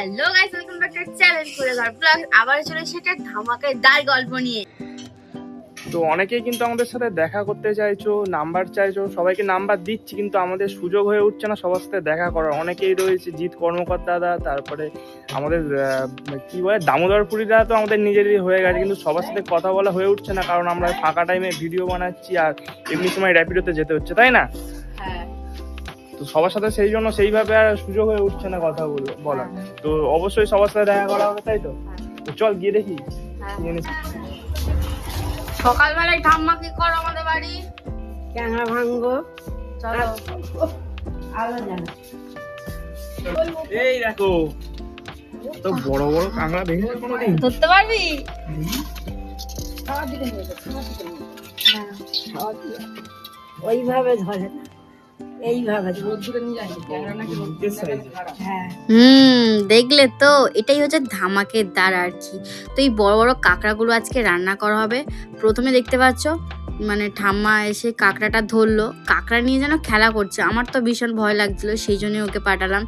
Hello guys welcome back to channel করে ঘর blog আবার চলে সেটা ধামাকায় দার গল্প নিয়ে। তো অনেকেই কিন্তু আমাদের সাথে দেখা করতে চাইছো, নাম্বার চাইছো, সবাইকে নাম্বার দিচ্ছি, কিন্তু আমাদের সুযোগ হয়ে উঠছে না সবার সাথে দেখা করার। অনেকেই রয়েছে, জিৎ কর্মকর্তা দাদা তারপরে আমাদের কি বলে দামোদরপুরি দাদা তো আমাদের নিজেরই হয়ে গেছে, কিন্তু সবার সাথে কথা বলা হয়ে উঠছে না, কারণ আমরা ফাঁকা টাইমে ভিডিও বানাচ্ছি আর এমনি সময় র্যাপিডোতে যেতে হচ্ছে, তাই না? তো সবার সাথে সেই জন্য সেইভাবে আর সুযোগ হয়ে উঠছে না কথা বল- বলার। তো অবশ্যই সবার সাথে দেখা করা হবে তাই তো? চল গিয়ে দেখি। সকালবেলায় ঠাম্মা কি করো আমাদের বাড়ি? ক্যাংরা ভাঙবো। চলো। আলো জানা এই দেখো তো বড় বড় কাঁকড়া দেখেছ কোনোদিন? ধরতে পারবি? ওইভাবে ধরে না। হ্যাঁ হুম, দেখলে তো, এটাই হচ্ছে ধামাকের দ্বার আর কি। তো এই বড় বড় কাঁকড়াগুলো আজকে রান্না করা হবে। প্রথমে দেখতে পাচ্ছ মানে ঠাম্মা এসে কাঁকড়াটা ধরলো। কাঁকড়া নিয়ে যেন খেলা করছে। আমার তো ভীষণ ভয় লাগছিল, সেই জন্যই ওকে পাঠালাম।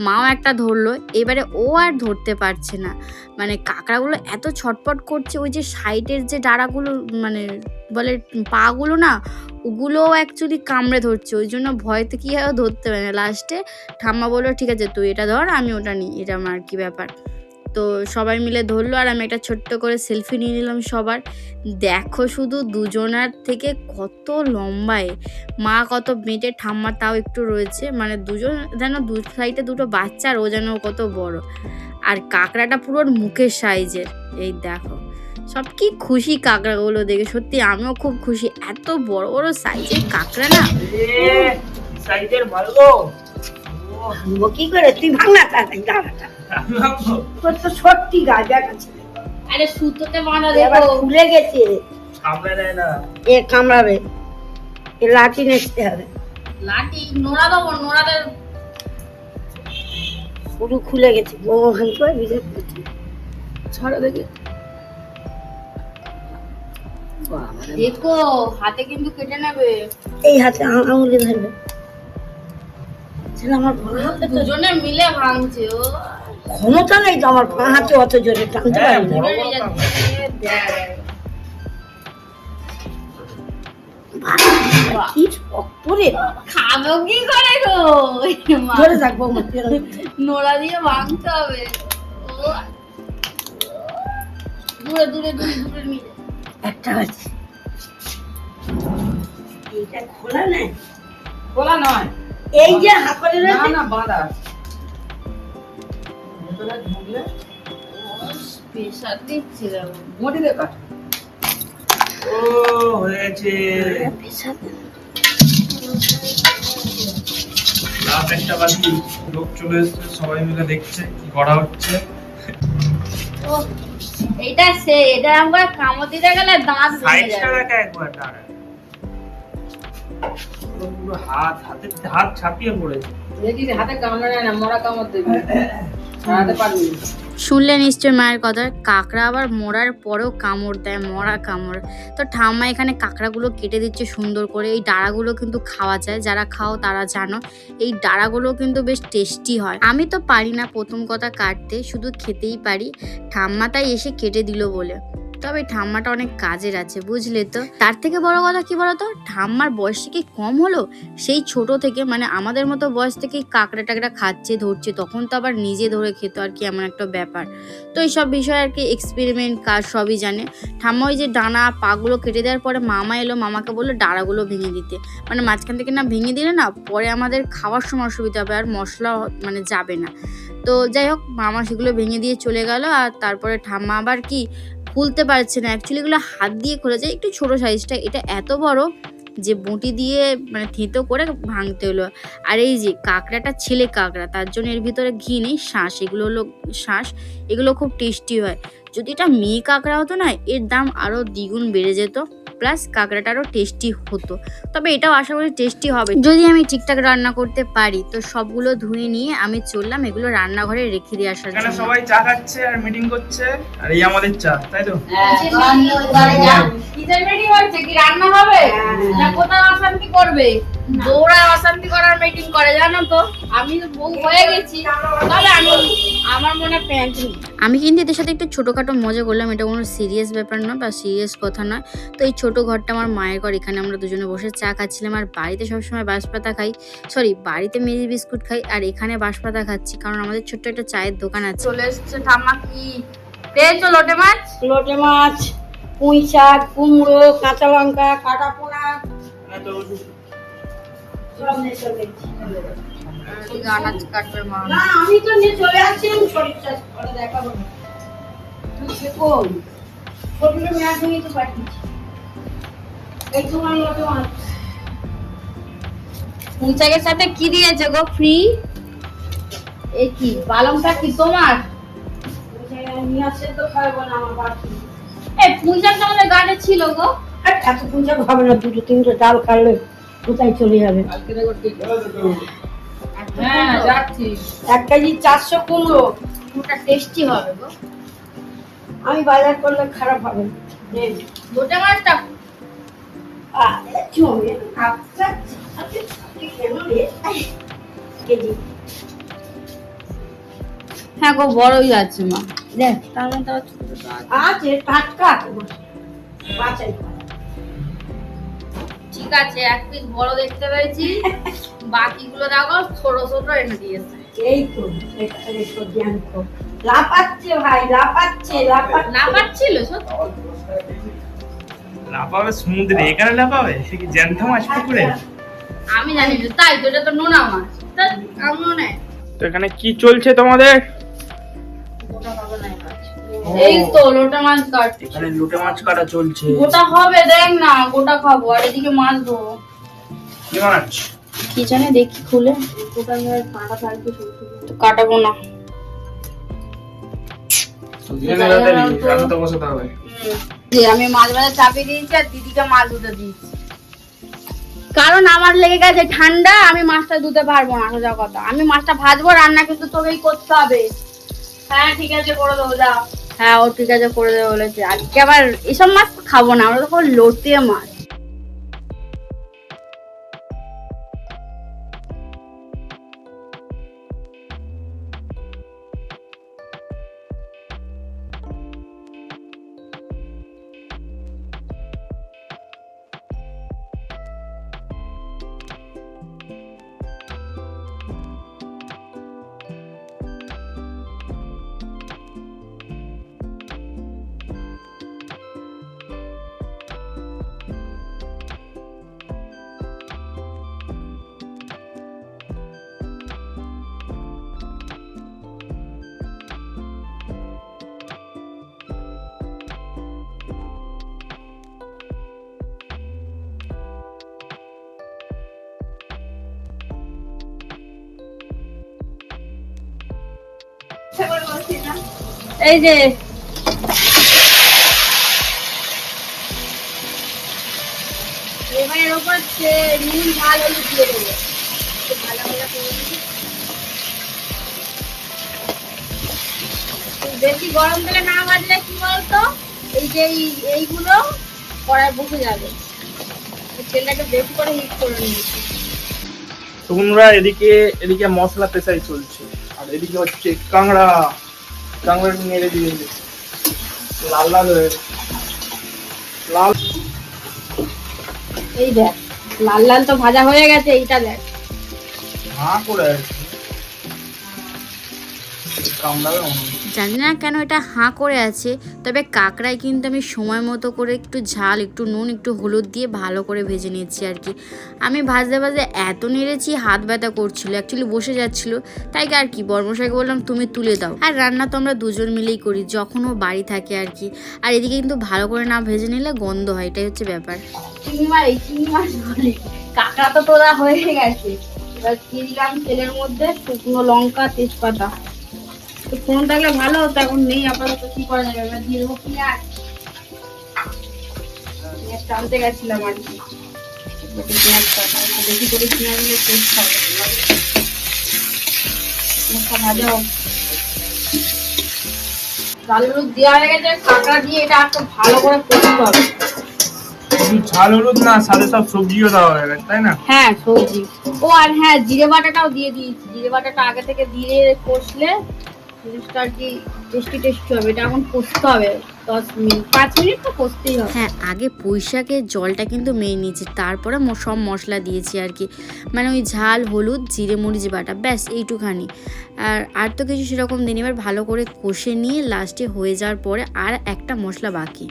মাও একটা ধরলো, এবারে ও আর ধরতে পারছে না। মানে কাঁকড়াগুলো এত ছটপট করছে, ওই যে সাইডের যে ডাড়াগুলো মানে বলে পাগুলো না, ওগুলোও অ্যাকচুয়ালি কামড়ে ধরছে। ওই জন্য ভয়তে কী হয় ধরতে পারে না। লাস্টে ঠাম্মা বলল, ঠিক আছে, তুই এটা ধর, আমি ওটা নিই। এটা আমার কি ব্যাপার। তো সবাই মিলে ধরলো আর আমি একটা ছোট্ট করে সেলফি নিয়ে নিলাম সবার। দেখো শুধু দুজনার থেকে কত লম্বায়। মা কত মেটে ঠাম্মা তাও একটু রয়েছে। মানে দুজন যেন দু সাইডে দুটো বাচ্চা আর ও যেন কত বড়। আর কাঁকড়াটা পুরো মুখের সাইজের। এই দেখো। সব কি খুশি কাঁকড়াগুলো দেখে। সত্যি আমিও খুব খুশি। এত বড় বড় সাইজের কাঁকড়া না। সাইজের ভালো কি করে? তুই ভাঙ না তাড়াতাড়ি দাঁড়াটা তোর তো সত্যি দেখাচ্ছে আরে সুতোতে খুলে গেছে কামড়ে দেয় না। এ কামড়াবে। এ লাঠি নেচতে হবে। লাঠি নোড়া দেবো নোড়াতে পুরো খুলে গেছে। ও ওখান করে ছাড়া দেখে। দেখো হাতে কিন্তু কেটে নেবে। এই হাতে আঙুলে ধরবে। ছেলে আমার দুজনে মিলে ভাঙছে ও। ক্ষমতা নেই তো আমার বাঁ হাতে অত জোরে টানতে হ্যাঁ, পারি না। বড় বড় নিয়ে যাচ্ছে। দেখ। কি শক্ত রে। খাব কি করে গো? ধরে থাকব নোড়া দিয়ে ভাঙতে হবে। দূরে দূরে দূরে দূরে নিয়ে একটা আছে খোলা নেই? খোলা নয়। এই যে হাঁকড়ে না না বাঁধা ভেতরে ঢুকলে প্রেশার ও হয়েছে। লাস্ট একটা বাকি লোক চলে এসেছে সবাই মিলে দেখছে কি করা হচ্ছে। এটা সে এটা আমরা কামড় দিতে গেলে দাঁত ভেঙে সাইজটা যাবে দেখা একবার দাঁড়া পুরো হাত হাতে হাত ছাপিয়ে পড়েছে। দেখি হাতে কামড়ে না মরা কামড় দেবে। শুনলে নিশ্চয় মায়ের কথা, কাঁকড়া আবার মরার পরেও কামড় দেয়, মরা কামড়। তো ঠাম্মা এখানে কাঁকড়াগুলো কেটে দিচ্ছে সুন্দর করে। এই ডাড়াগুলো কিন্তু খাওয়া যায়, যারা খাও তারা জানো। এই ডাড়াগুলো কিন্তু বেশ টেস্টি হয়। আমি তো পারি না প্রথম কথা কাটতে, শুধু খেতেই পারি। ঠাম্মা তাই এসে কেটে দিল বলে। তবে ঠাম্মাটা অনেক কাজের আছে, বুঝলে তো? তার থেকে বড় কথা কি বলতো? ঠাম্মার বয়সটা কি কম হলো? সেই ছোট থেকে মানে আমাদের মতো বয়স থেকেই কাঁকড়া টাকড়া খাচ্ছে, ধরছে, তখন তো আবার নিজে ধরে খেত আর কি এমন একটা ব্যাপার। তো এইসব বিষয়ে আর কি এক্সপেরিমেন্ট কাজ সবই জানে। ঠাম্মা ওই যে ডানা পাগুলো কেটে দেওয়ার পরে মামা এলো, মামাকে বলল, ডাড়াগুলো ভেঙে দিতে। মানে মাঝখান থেকে না ভেঙে দিলে না, পরে আমাদের খাওয়ার সময় অসুবিধা হবে আর মশলা মানে যাবে না। তো যাই হোক, মামা সেগুলো ভেঙে দিয়ে চলে গেল আর তারপরে ঠাম্মা আবার কি খুলতে পারছে না। অ্যাকচুয়ালি এগুলো হাত দিয়ে খোলা যায়। একটু ছোট সাইজটা এটা এত বড় যে বঁটি দিয়ে মানে থেঁতো করে ভাঙতে হলো। আর এই যে কাঁকড়াটা ছেলে কাঁকড়া, তার জন্য এর ভিতরে ঘি নেই, শাঁস। এগুলো হলো শাঁস। এগুলো খুব টেস্টি হয়। যদি এটা মেয়ে কাঁকড়া হতো না, এর দাম আরও দ্বিগুণ বেড়ে যেত। প্লাস কাঁকড়াটারও টেস্টি হতো। তবে এটাও আশা করি টেস্টি হবে। যদি আমি ঠিকঠাক রান্না করতে পারি তো সবগুলো ধুয়ে নিয়ে আমি চললাম এগুলো রান্নাঘরে রেখে দিয়ে আসার জন্য। সবাই চা খাচ্ছে আর মিটিং করছে। আর এই আমাদের চা তাই তো? কিচেন মিটিং হচ্ছে? কি রান্না হবে? না কোথাও অশান্তি করবে? দৌড়া অশান্তি করার মিটিং করে জানো তো? আমি বউ হয়ে গেছি। তবে আমি আমার মনে প্যান্ট নেই। আমি কিন্তু এদের সাথে একটু ছোটোখাটো মজা করলাম। এটা কোনো সিরিয়াস ব্যাপার নয় বা সিরিয়াস কথা নয়। তো এই ছোটো ঘরটা আমার মায়ের ঘর। এখানে আমরা দুজনে বসে চা খাচ্ছিলাম আর বাড়িতে সবসময় বাঁশপাতা খাই। সরি বাড়িতে মেরি বিস্কুট খাই আর এখানে বাঁশপাতা খাচ্ছি কারণ আমাদের ছোট্ট একটা চায়ের দোকান আছে। চলে এসছে ঠাম্মা কি? পেয়েছ লোটে মাছ? লোটে মাছ পুঁই শাক কুমড়ো কাঁচা লঙ্কা কাটা পোনা আনাজ কাটবে মা। না আমি তো নিয়ে চলে আসছি আমি শরীর চাষ করে দেখাবো। তুই সে কই ছোটগুলো মেয়াদ ভেঙে তো পাঠিয়েছি। এই তোমার লোটে পুঁচাকের সাথে কি দিয়েছে গো ফ্রি? এ কি পালংটা কি তোমার? নিয়ে আসছে তো খাব না আমার বাকি। এই পুঁচাকটা আমাদের গাড়ি ছিল গো। আর এত পুঁজা হবে না দুটো তিনটে ডাল কাটলে কোথায় চলে যাবে? হ্যাঁ যাচ্ছি। এক কেজি চারশো কুমড়ো। ওটা টেস্টি হবে গো। আমি বাজার করলে খারাপ হবে। মাছটা। আচ্ছা, আচ্ছা, হ্যাঁ গো বড়ই আছে মা। দেখ। তার মধ্যে। আছে। টাটকা বাঁচাই। ঠিক আছে এক পিস বড় দেখতে পেয়েছি। বাকিগুলো দেখো ছোট ছোট এনে দিয়েছে। এই তো লাপাচ্ছে ভাই লাপাচ্ছে লাপাচ্ছে না পাচ্ছিল সত্যি? লাফাবে সমুদ্রে এখানে লাফাবে? সে কি জ্যান্ত মাছ পুকুরে? আমি জানি না তাই তো এটা তো নোনা মাছ। তা আমিও তো এখানে কি চলছে তোমাদের? এই তো লোটা মাছ কাট এখানে লুটে মাছ কাটা চলছে। গোটা হবে দেখ না গোটা খাব আর এদিকে মাছ দেবো কি মাছ? কি জানে দেখি খুলে। গোটা মাছ কাটা থাকবে তো কাটাবো না। আমি মাছ চাপিয়ে দিয়েছি আর দিদিকে মাছ ধুতে দিয়েছি। কারণ আমার লেগে গেছে ঠান্ডা আমি মাছটা ধুতে পারব না সোজা কথা। আমি মাছটা ভাজবো রান্না কিন্তু তোকেই করতে হবে। হ্যাঁ ঠিক আছে করে দেবো যা। হ্যাঁ ও ঠিক আছে করে দেবে বলেছে। আজকে আবার এসব মাছ খাব না, আমরা তো লোটে মাছ। এই যে। বেশি গরম তেলে না ভাজলে কি বলতো? এই যে এই- এইগুলো কড়াই বসে যাবে। এই তেলটা একটু বেশি করে হিট করে নিয়েছি তোমরা এদিকে এদিকে মশলা পেশাই চলছে। এদিকে হচ্ছে কাঁকড়া। কাঁকড়া মেরে দিয়ে লাল লাল হয়ে লাল এই দেখ লাল লাল তো ভাজা হয়ে গেছে এইটা দেখ। হ্যাঁ করে কামড়াবে মনে। জানি না কেন এটা হাঁ করে আছে, তবে কাঁকড়ায় কিন্তু আমি সময় মতো করে একটু ঝাল, একটু নুন, একটু হলুদ দিয়ে ভালো করে ভেজে নিয়েছি আর কি। আমি ভাজতে ভাজতে এত নেড়েছি, হাত ব্যথা করছিল অ্যাকচুয়ালি বসে যাচ্ছিল, তাই আর কি, বর্মশাইকে বললাম, তুমি তুলে দাও। আর রান্না তো আমরা দুজন মিলেই করি, যখন ও বাড়ি থাকে আর কি। আর এদিকে কিন্তু ভালো করে না ভেজে নিলে গন্ধ হয়, এটাই হচ্ছে ব্যাপার। কাঁকড়া তো তোলা হয়ে গেছে। এবার দিলাম তেলের মধ্যে শুকনো লঙ্কা, তেজপাতা। তো ফোন থাকলে ভালো হতো এখন নেই আপাতত কি করা যাবে? এবার দিয়ে দেবো পেঁয়াজ। পেঁয়াজ টানতে গেছিলাম আর কি। একটু পেঁয়াজ কাটা একটু বেশি করে পেঁয়াজ দিলে টেস্ট হবে। ভাজা হোক। লাল হলুদ দেওয়া হয়ে গেছে কাঁকড়া দিয়ে এটা একটু ভালো করে কষতে হবে। শুধু ঝাল হলুদ না সাথে সব সবজিও দেওয়া হয়ে গেছে তাই না? হ্যাঁ সবজি। ও আর হ্যাঁ জিরে বাটাটাও দিয়ে দিয়েছি। জিরে বাটাটা আগে থেকে দিয়ে কষলে জিনিসটা আর কি টেস্টি টেস্টি হবে এটা এখন কষতে হবে দশ মিনিট পাঁচ মিনিট তো কষতেই হবে। হ্যাঁ আগে পুঁইশাকের জলটা কিন্তু মেয়ে নিয়েছি তারপরে সব মশলা দিয়েছি আর কি। মানে ওই ঝাল হলুদ জিরে মরিচ বাটা ব্যাস এইটুখানি। আর আর তো কিছু সেরকম দিন এবার ভালো করে কষে নিয়ে লাস্টে হয়ে যাওয়ার পরে আর একটা মশলা বাকি।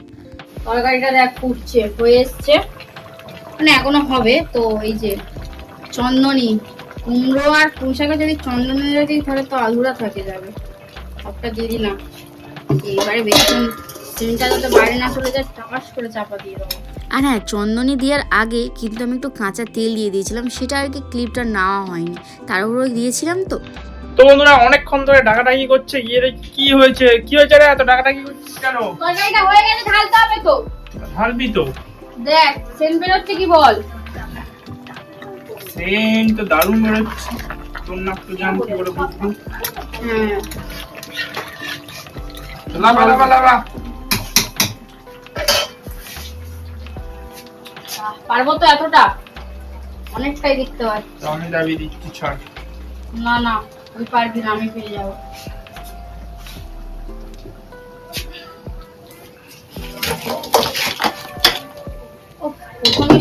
তরকারিটা দেখ ফুটছে হয়ে এসছে। মানে এখনও হবে তো এই যে চন্দনী কুমড়ো আর পুঁইশাকে যদি চন্দনী যদি তাহলে তো আলুরা থাকে যাবে। সবটা দিয়ে দিলাম। এবারে বেশিক্ষণ সিমটা যাতে বাইরে না চলে যায় টাকাস করে চাপা দিয়ে দেবো। আর হ্যাঁ চন্দনী দেওয়ার আগে কিন্তু আমি একটু কাঁচা তেল দিয়ে দিয়েছিলাম সেটা আর কি ক্লিপটা নেওয়া হয়নি। তারপরে দিয়েছিলাম তো। তো বন্ধুরা অনেকক্ষণ ধরে ডাকাডাকি করছে গিয়ে কি হয়েছে। কি হয়েছে রে? এত ডাকাডাকি করছিস কেন? তরকারিটা হয়ে গেছে ঢালতে হবে তো। ঢালবি তো। দেখ সেন বেরোচ্ছে কি বল? সেম তো দারুণ বেরোচ্ছে। তোর নাক তো জান কি করে বুঝবি? হ্যাঁ। লাবা লাবা লাবা পারব তো এতটা? অনেকটাই দেখতে হয়। আমি দাবি দিচ্ছি ছাড়। না না ওই পারবি না আমি ফিরে যাব।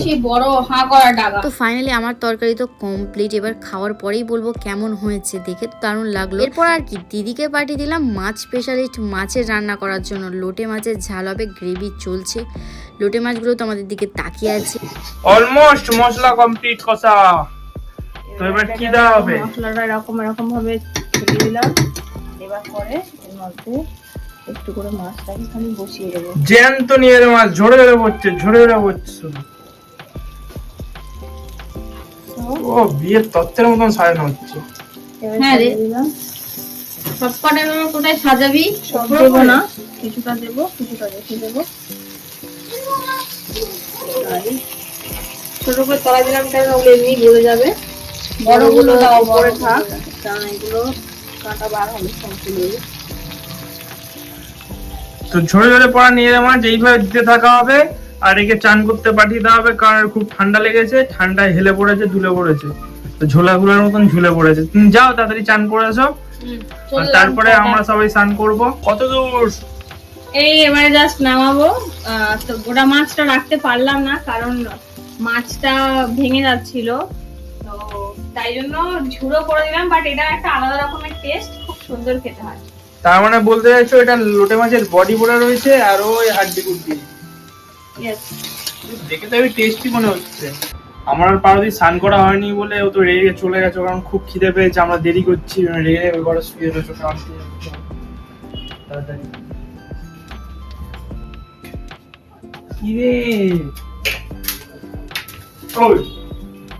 সেই বড় হাঁ করা ডাগা? তো ফাইনালি আমার তরকারি তো কমপ্লিট এবার খাওয়ার পরেই বলব কেমন হয়েছে দেখে তো দারুণ লাগল। এরপর আর কি দিদিকে পাঠিয়ে দিলাম মাছ স্পেশালিস্ট মাছের রান্না করার জন্য। লোটে মাছের ঝাল হবে গ্রেভি চলছে। লোটে মাছগুলো তো আমাদের দিকে তাকিয়ে আছে। অলমোস্ট মশলা কমপ্লিট কষা। তো এবার কি দেওয়া হবে? মশলাটা এরকম এরকম ভাবে ছেড়ে দিলাম। এবার পরে এর মধ্যে একটু করে মাছটাকে খালি বসিয়ে দেবো। জ্যান্ত নিয়ে মাছ ঝরে ঝরে পড়ছে ঝরে ঝরে পড়ছে শুধু। ও বিয়ের তত্ত্বের মতন সাজানো হচ্ছে। হ্যাঁ রে। ছেড়ে দিলাম সব কটা এবার কোথায় সাজাবি? সব দেবো না। কিছুটা দেবো কিছুটা রেখে দেবো। ছোট করে তলা দিলাম কারণ ওগুলো এমনি গলে যাবে? বড়গুলো দাও, বড়গুলো থাক। কারণ এগুলো কাঁটা বার হবে সম্পূর্ণ তো ঝরে ঝরে পড়া নিয়ে এলো যেইভাবে দিতে থাকা হবে আর একে চান করতে পাঠিয়ে দেওয়া হবে কারণ খুব ঠান্ডা লেগেছে ঠান্ডায় হেলে পড়েছে ঝুলে পড়েছে। তো ঝোলা গুলার মতন ঝুলে পড়েছে। তুমি যাও তাড়াতাড়ি চান করে তারপরে আমরা সবাই স্নান করব। কত দূর? এই এবারে জাস্ট নামাবো। তো গোটা মাছটা রাখতে পারলাম না কারণ মাছটা ভেঙে যাচ্ছিল। তো তাই জন্য ঝুড়ো করে দিলাম বাট এটা একটা আলাদা রকমের টেস্ট খুব সুন্দর খেতে হয়। তার মানে বলতে চাইছো এটা লোটে মাছের বডি পড়ে রয়েছে আর ওই হাড্ডি Yes. দেখে তো আমি টেস্টি মনে হচ্ছে। আমার আর পারদি স্নান করা হয়নি বলে ও তো রেগে চলে গেছে কারণ খুব খিদে পেয়েছে। আমরা দেরি করছি রেগে ঘরে শুয়ে রয়েছে শান্তি তাড়াতাড়ি। কি রে ওই।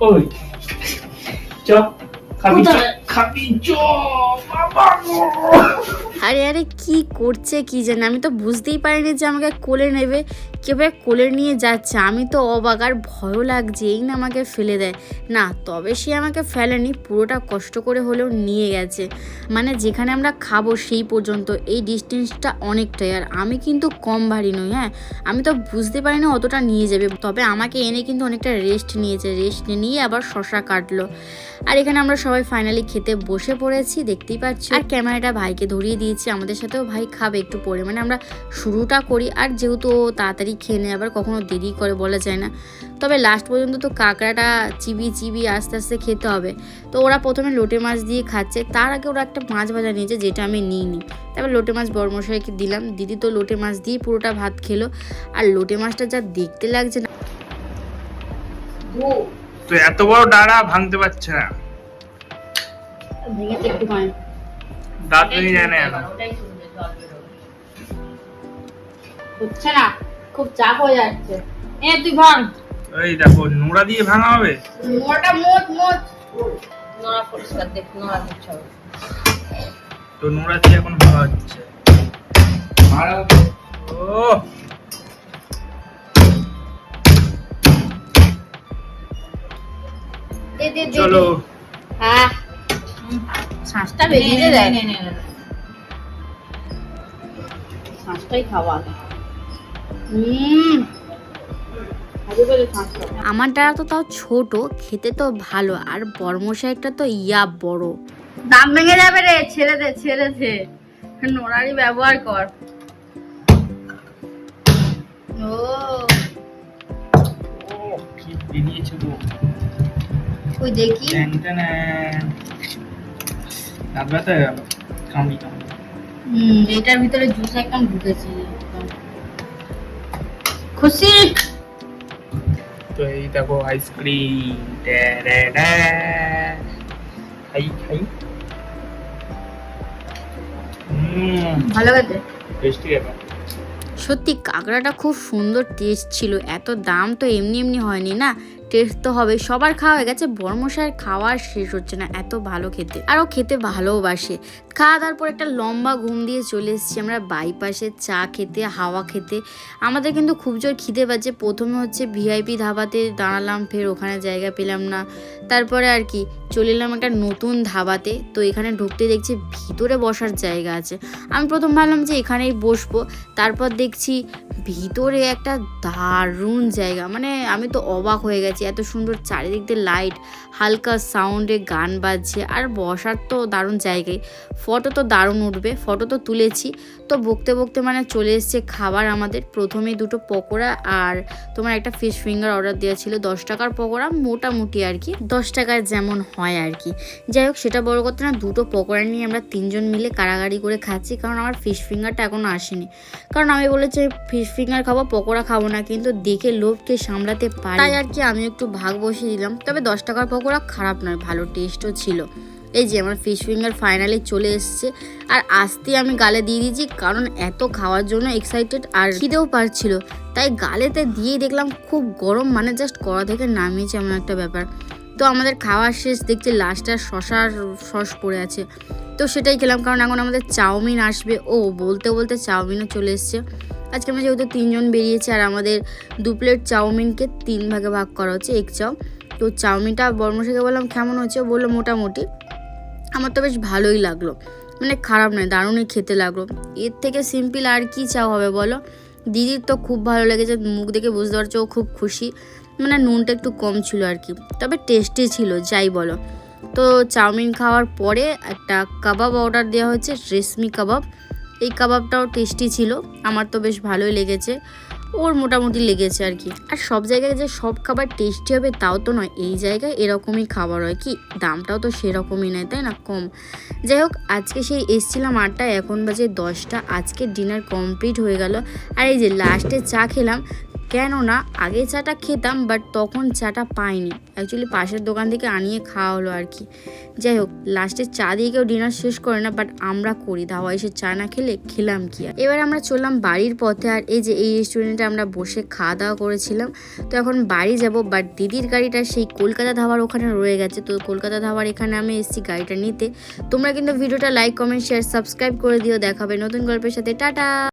ওই খাবি আরে আরে, কি করছে কি জানে? আমি তো বুঝতেই পারিনি যে আমাকে কোলে নেবে কেউ কোলে নিয়ে যাচ্ছে। আমি তো অবাক, আর ভয়ও লাগছে, এই না আমাকে ফেলে দেয়। না, তবে সে আমাকে ফেলেনি, পুরোটা কষ্ট করে হলেও নিয়ে গেছে। মানে যেখানে আমরা খাব সেই পর্যন্ত, এই ডিস্টেন্সটা অনেকটাই। আর আমি কিন্তু কম ভারী নই হ্যাঁ? আমি তো বুঝতে পারি না অতটা নিয়ে যাবে। তবে আমাকে এনে কিন্তু অনেকটা রেস্ট নিয়েছে। রেস্ট নিয়ে আবার শশা কাটলো। আর এখানে আমরা সবাই ফাইনালি খেতে বসে পড়েছি, দেখতেই পাচ্ছি। আর ক্যামেরাটা ভাইকে ধরিয়ে দিয়েছি, আমাদের সাথেও ভাই খাবে একটু পরে। মানে আমরা শুরুটা করি, আর যেহেতু তাড়াতাড়ি খেয়ে নেয়, আবার কখনো দেরি করে বলা যায় না। তবে লাস্ট পর্যন্ত তো কাঁকড়াটা চিবি চিবি আস্তে আস্তে খেতে হবে। তো ওরা প্রথমে লোটে মাছ দিয়ে খাচ্ছে, তার আগে ওরা একটা মাছ ভাজা নিয়েছে, যেটা আমি নিইনি। তারপর লোটে মাছ বড়মশাইকে দিলাম, দিদি তো লোটে মাছ দিয়ে পুরোটা ভাত খেলো। আর লোটে মাছটা যা দেখতে লাগছে না। তো এত বড় ডাড়া ভাঙতে পারছে না। ভেঙেছে একটুখানি। দাঁত ভেঙে যায় না হচ্ছে না খুব চাপ হয়ে যাচ্ছে। এ তুই ভাঙ। এই দেখো নোড়া দিয়ে ভাঙা হবে? মোটা মোট মোট নোড়া পরিষ্কার দেখ নোড়া দিচ্ছে তো নোড়া দিয়ে এখন ভাঙা হচ্ছে। ও দে দে দে। চলো। হ্যাঁ। শ্বাসটা বেরিয়ে দেয় শ্বাসটাই খাওয়া। হুম। আমার ডাড়া তো তাও ছোট খেতে তো ভালো আর বড়মশাইটা তো ইয়া বড়। দাম ভেঙে যাবে রে ছেড়ে দে ছেড়ে দে। নোড়ারই ব্যবহার কর। ও। ওই দেখি। ট্যান ট্যান দাঁত ব্যথা হয়ে গেল কামড়ি কামড়ি। হুম এটার ভিতরে জুস একদম ঢুকেছে। খুশি? তো এই দেখো আইসক্রিম খাই খাই। ভালো গেছে টেস্টি ব্যাপার। সত্যি কাঁকড়াটা খুব সুন্দর টেস্ট ছিল। এত দাম তো এমনি এমনি হয়নি না? টেস্ট তো হবে। সবার খাওয়া হয়ে গেছে। বর্মশায়ের খাওয়া শেষ হচ্ছে না। এত ভালো খেতে। আরও খেতে ভালোবাসে। খাওয়া দাওয়ার পর একটা লম্বা ঘুম দিয়ে চলে এসেছি আমরা বাইপাসে, চা খেতে, হাওয়া খেতে। আমাদের কিন্তু খুব জোর খিদে পাচ্ছে। প্রথমে হচ্ছে ভিআইপি ধাবাতে দাঁড়ালাম, ফের ওখানে জায়গা পেলাম না। তারপরে আর কি, চলে এলাম একটা নতুন ধাবাতে। তো এখানে ঢুকতে দেখছি ভিতরে বসার জায়গা আছে। আমি প্রথম ভাবলাম যে এখানেই বসবো। তারপর দেখছি ভিতরে একটা দারুণ জায়গা। মানে আমি তো অবাক হয়ে গেছি। এত সুন্দর চারিদিক দিয়ে লাইট, হালকা সাউন্ডে গান বাজছে। আর বসার তো দারুণ জায়গায় ফটো তো দারুণ উঠবে, ফটো তো তুলেছি। তো বকতে বকতে মানে চলে এসছে খাবার আমাদের। প্রথমে দুটো পকোড়া আর তোমার একটা ফিশ ফিঙ্গার অর্ডার দেওয়া ছিল, দশ টাকার পকোড়া, মোটামুটি আর কি। দশ টাকার যেমন হয় আর কি। যাই হোক, সেটা বড় কথা না দুটো পকোড়া নিয়ে আমরা তিনজন মিলে কারাগারি করে খাচ্ছি, কারণ আমার ফিশ ফিঙ্গারটা এখনও আসেনি। কারণ আমি বলেছি ফিশ ফিঙ্গার খাব, পকোড়া খাব না, কিন্তু দেখে লোভকে সামলাতে পারি। তাই আর কি আমি একটু ভাগ বসিয়ে দিলাম। তবে দশ টাকার পকোড়া খারাপ নয়, ভালো টেস্টও ছিল। এই যে আমার ফিশ ফিঙ্গার ফাইনালি চলে এসছে। আর আসতে আমি গালে দিয়ে দিয়েছি, কারণ এত খাওয়ার জন্য এক্সাইটেড আর খিদেও পারছিল। তাই গালেতে দিয়ে দেখলাম খুব গরম মানে জাস্ট কড়া থেকে নামিয়েছে এমন একটা ব্যাপার। তো আমাদের খাওয়ার শেষ, দেখছি লাস্টে আর শশার সস পড়ে আছে। তো সেটাই খেলাম, কারণ এখন আমাদের চাউমিন আসবে। ও, বলতে বলতে চাউমিনও চলে এসছে। আজকে আমরা যেহেতু তিনজন বেরিয়েছি, আর আমাদের দু প্লেট চাউমিনকে তিন ভাগে ভাগ করা হচ্ছে, এক চাও। তো চাউমিনটা বর্মশাকে বললাম, কেমন হচ্ছে? বলল, মোটামুটি। আমার তো বেশ ভালোই লাগল। মানে খারাপ নয়, দারুণই খেতে লাগল। এর থেকে সিম্পল আর কি চাও হবে বলো? দিদির তো খুব ভালো লেগেছে, মুখ দেখে বুঝতে পারছ ও খুব খুশি। মানে নুনটা একটু কম ছিল আর কি, তবে টেস্টি ছিল, যাই বলো। তো চাউমিন খাওয়ার পরে একটা কাবাব অর্ডার দেওয়া হয়েছে, রেশমি কাবাব। এই কাবাবটাও টেস্টি ছিল, আমার তো বেশ ভালোই লেগেছে। ওর মোটামুটি লেগেছে আর কি। আর সব জায়গায় যে সব খাবার টেস্টি হবে তাও তো নয়, এই জায়গায় এরকমই খাবার হয় কি? দামটাও তো সেরকমই নেয়, তাই না? কম। যাই হোক, আজকে সেই এসছিলাম আটটা এখন বাজে দশটা। আজকে ডিনার কমপ্লিট হয়ে গেল। আর এই যে লাস্টে চা খেলাম কেননা আগে চাটা খেতাম বাট তখন চাটা পাইনি। অ্যাকচুয়ালি পাশের দোকান থেকে আনিয়ে খাওয়া হলো আর কি। যাই হোক লাস্টে চা দিয়ে কেউ ডিনার শেষ করে না বাট আমরা করি। ধাওয়া এসে চা না খেলে খেলাম কি আর? এবার আমরা চললাম বাড়ির পথে, আর এই যে এই রেস্টুরেন্টে আমরা বসে খাওয়া দাওয়া করেছিলাম। তো এখন বাড়ি যাব বাট দিদির গাড়িটা সেই কলকাতা ধাবার ওখানে রয়ে গেছে। তো কলকাতা ধাবার এখানে আমি এসেছি গাড়িটা নিতে। তোমরা কিন্তু ভিডিওটা লাইক কমেন্ট শেয়ার সাবস্ক্রাইব করে দিও। দেখাবে নতুন গল্পের সাথে। টাটা!